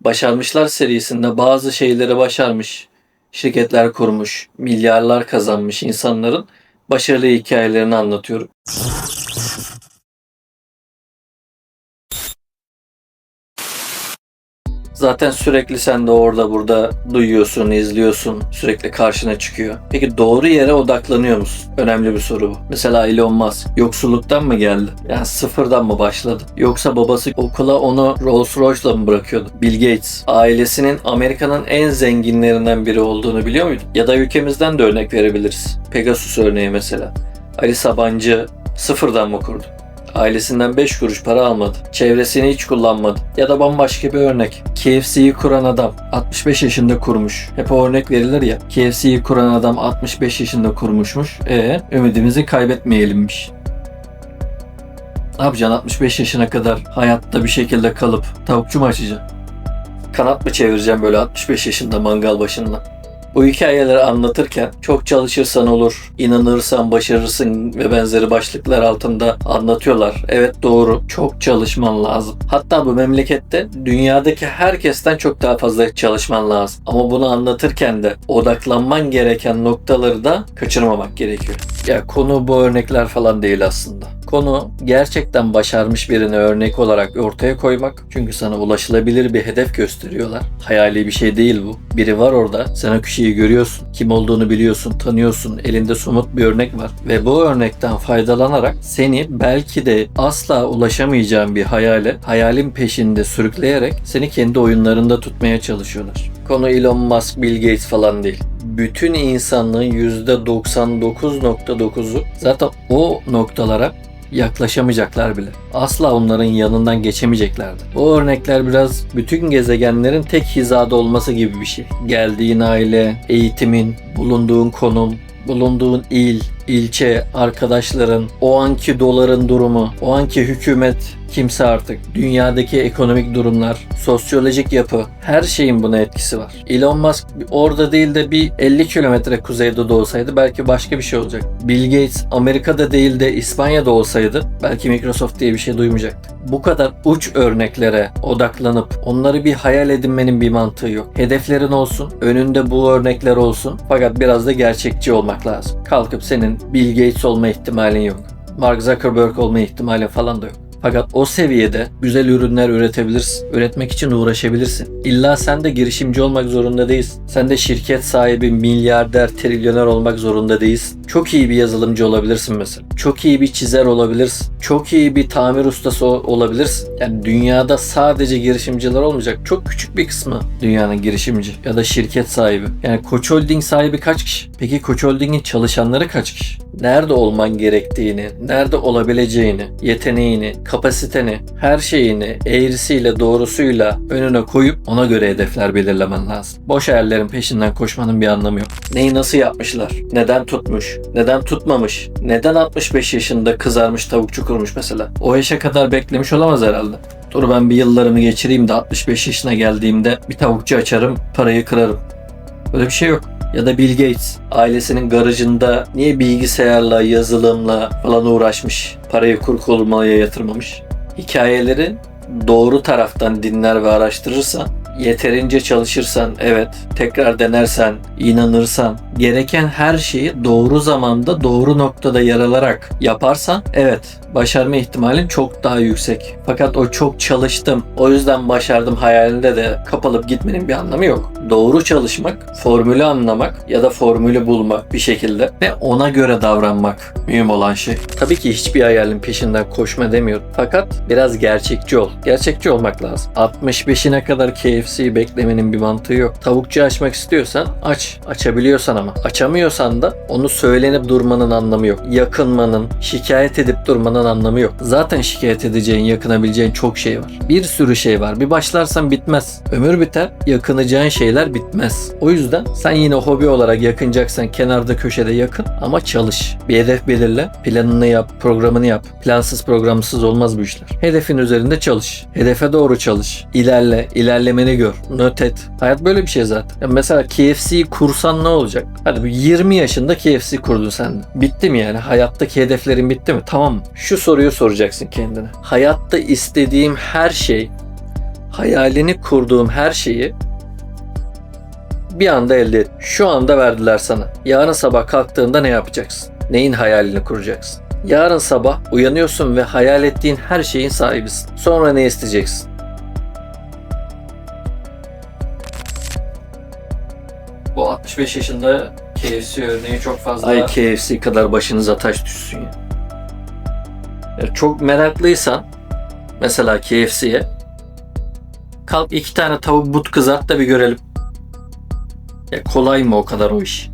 Başarmışlar serisinde bazı şeyleri başarmış, şirketler kurmuş, milyarlar kazanmış insanların başarılı hikayelerini anlatıyorum. Zaten sürekli sen de orada burada duyuyorsun, izliyorsun. Sürekli karşına çıkıyor. Peki doğru yere odaklanıyor musun? Önemli bir soru bu. Mesela Elon Musk yoksulluktan mı geldi? Yani sıfırdan mı başladı? Yoksa babası okula onu Rolls Royce'la mı bırakıyordu? Bill Gates ailesinin Amerika'nın en zenginlerinden biri olduğunu biliyor muydun? Ya da ülkemizden de örnek verebiliriz. Pegasus örneği mesela. Ali Sabancı sıfırdan mı kurdu? Ailesinden 5 kuruş para almadı. Çevresini hiç kullanmadı. Ya da bambaşka bir örnek. KFC'yi kuran adam 65 yaşında kurmuş. Hep örnek verilir ya. KFC'yi kuran adam 65 yaşında kurmuşmuş. E ümidimizi kaybetmeyelimmiş. Ne yapacaksın 65 yaşına kadar hayatta bir şekilde kalıp tavukçu mu açacaksın? Kanat mı çevireceğim böyle 65 yaşında mangal başında? Bu hikayeleri anlatırken çok çalışırsan olur, inanırsan başarırsın ve benzeri başlıklar altında anlatıyorlar. Evet doğru, çok çalışman lazım. Hatta bu memlekette dünyadaki herkesten çok daha fazla çalışman lazım. Ama bunu anlatırken de odaklanman gereken noktaları da kaçırmamak gerekiyor. Ya konu bu örnekler falan değil aslında. Konu gerçekten başarmış birini örnek olarak ortaya koymak. Çünkü sana ulaşılabilir bir hedef gösteriyorlar. Hayali bir şey değil bu. Biri var orada. Sen o kişiyi görüyorsun. Kim olduğunu biliyorsun, tanıyorsun. Elinde somut bir örnek var. Ve bu örnekten faydalanarak seni belki de asla ulaşamayacağın bir hayale, hayalin peşinde sürükleyerek seni kendi oyunlarında tutmaya çalışıyorlar. Konu Elon Musk, Bill Gates falan değil bütün insanlığın %99.9'u zaten o noktalara yaklaşamayacaklar bile. Asla onların yanından geçemeyeceklerdi. O örnekler biraz bütün gezegenlerin tek hizada olması gibi bir şey. Geldiğin aile, eğitimin, bulunduğun konum, bulunduğun il, ilçe, arkadaşların, o anki doların durumu, o anki hükümet, kimse artık, dünyadaki ekonomik durumlar, sosyolojik yapı, her şeyin buna etkisi var. Elon Musk orada değil de bir 50 kilometre kuzeyde de olsaydı belki başka bir şey olacak. Bill Gates Amerika'da değil de İspanya'da olsaydı belki Microsoft diye bir şey duymayacaktı. Bu kadar uç örneklere odaklanıp onları bir hayal edinmenin bir mantığı yok. Hedeflerin olsun, önünde bu örnekler olsun fakat biraz da gerçekçi olmak lazım. Kalkıp senin Bill Gates olma ihtimalin yok. Mark Zuckerberg olma ihtimali falan da yok. Fakat o seviyede güzel ürünler üretebilirsin. Üretmek için uğraşabilirsin. İlla sen de girişimci olmak zorunda değilsin. Sen de şirket sahibi, milyarder, trilyoner olmak zorunda değilsin. Çok iyi bir yazılımcı olabilirsin mesela. Çok iyi bir çizer olabilirsin. Çok iyi bir tamir ustası olabilirsin. Yani dünyada sadece girişimciler olmayacak. Çok küçük bir kısmı dünyanın girişimci ya da şirket sahibi. Yani Koç Holding sahibi kaç kişi? Peki Koç Holding'in çalışanları kaç kişi? Nerede olman gerektiğini, nerede olabileceğini, yeteneğini, kapasiteni, her şeyini eğrisiyle doğrusuyla önüne koyup ona göre hedefler belirlemen lazım. Boş hayallerin peşinden koşmanın bir anlamı yok. Neyi nasıl yapmışlar? Neden tutmuş? Neden tutmamış? Neden 65 yaşında kızarmış tavukçu kurmuş mesela? O yaşa kadar beklemiş olamaz herhalde. Dur ben bir yıllarımı geçireyim de 65 yaşına geldiğimde bir tavukçu açarım, parayı kırarım. Böyle bir şey yok ya da Bill Gates ailesinin garajında niye bilgisayarla, yazılımla falan uğraşmış, parayı kur kurmaya yatırmamış. Hikayeleri doğru taraftan dinler ve araştırırsan, yeterince çalışırsan, evet, tekrar denersen, inanırsan, gereken her şeyi doğru zamanda, doğru noktada yer alarak yaparsan, evet, başarma ihtimalin çok daha yüksek. Fakat o çok çalıştım, o yüzden başardım hayalinde de kapalıp gitmenin bir anlamı yok. Doğru çalışmak, formülü anlamak ya da formülü bulmak bir şekilde ve ona göre davranmak mühim olan şey. Tabii ki hiçbir hayalin peşinden koşma demiyorum. Fakat biraz gerçekçi ol. Gerçekçi olmak lazım. 65'ine kadar KFC'yi beklemenin bir mantığı yok. Tavukçu açmak istiyorsan aç. Açabiliyorsan ama. Açamıyorsan da onu söylenip durmanın anlamı yok. Yakınmanın, şikayet edip durmanın anlamı yok. Zaten şikayet edeceğin, yakınabileceğin çok şey var. Bir sürü şey var. Bir başlarsan bitmez. Ömür biter, yakınacağın şeyler bitmez. O yüzden sen yine hobi olarak yakınacaksan kenarda köşede yakın ama çalış. Bir hedef belirle, planını yap, programını yap. Plansız programsız olmaz bu işler. Hedefin üzerinde çalış. Hedefe doğru çalış. İlerle, ilerlemeni gör. Not et. Hayat böyle bir şey zaten. Ya mesela KFC'yi kursan ne olacak? Hadi 20 yaşında KFC kurdun sen. Bitti mi yani? Hayattaki hedeflerin bitti mi? Tamam. Şu soruyu soracaksın kendine. Hayatta istediğim her şey hayalini kurduğum her şeyi bir anda elde et. Şu anda verdiler sana. Yarın sabah kalktığında ne yapacaksın? Neyin hayalini kuracaksın? Yarın sabah uyanıyorsun ve hayal ettiğin her şeyin sahibisin. Sonra ne isteyeceksin? 65 yaşında KFC örneği çok fazla... Ay KFC kadar başınıza taş düşsün ya. Ya çok meraklıysan mesela KFC'ye kalk iki tane tavuk but kızart da bir görelim. Ya kolay mı o kadar o iş?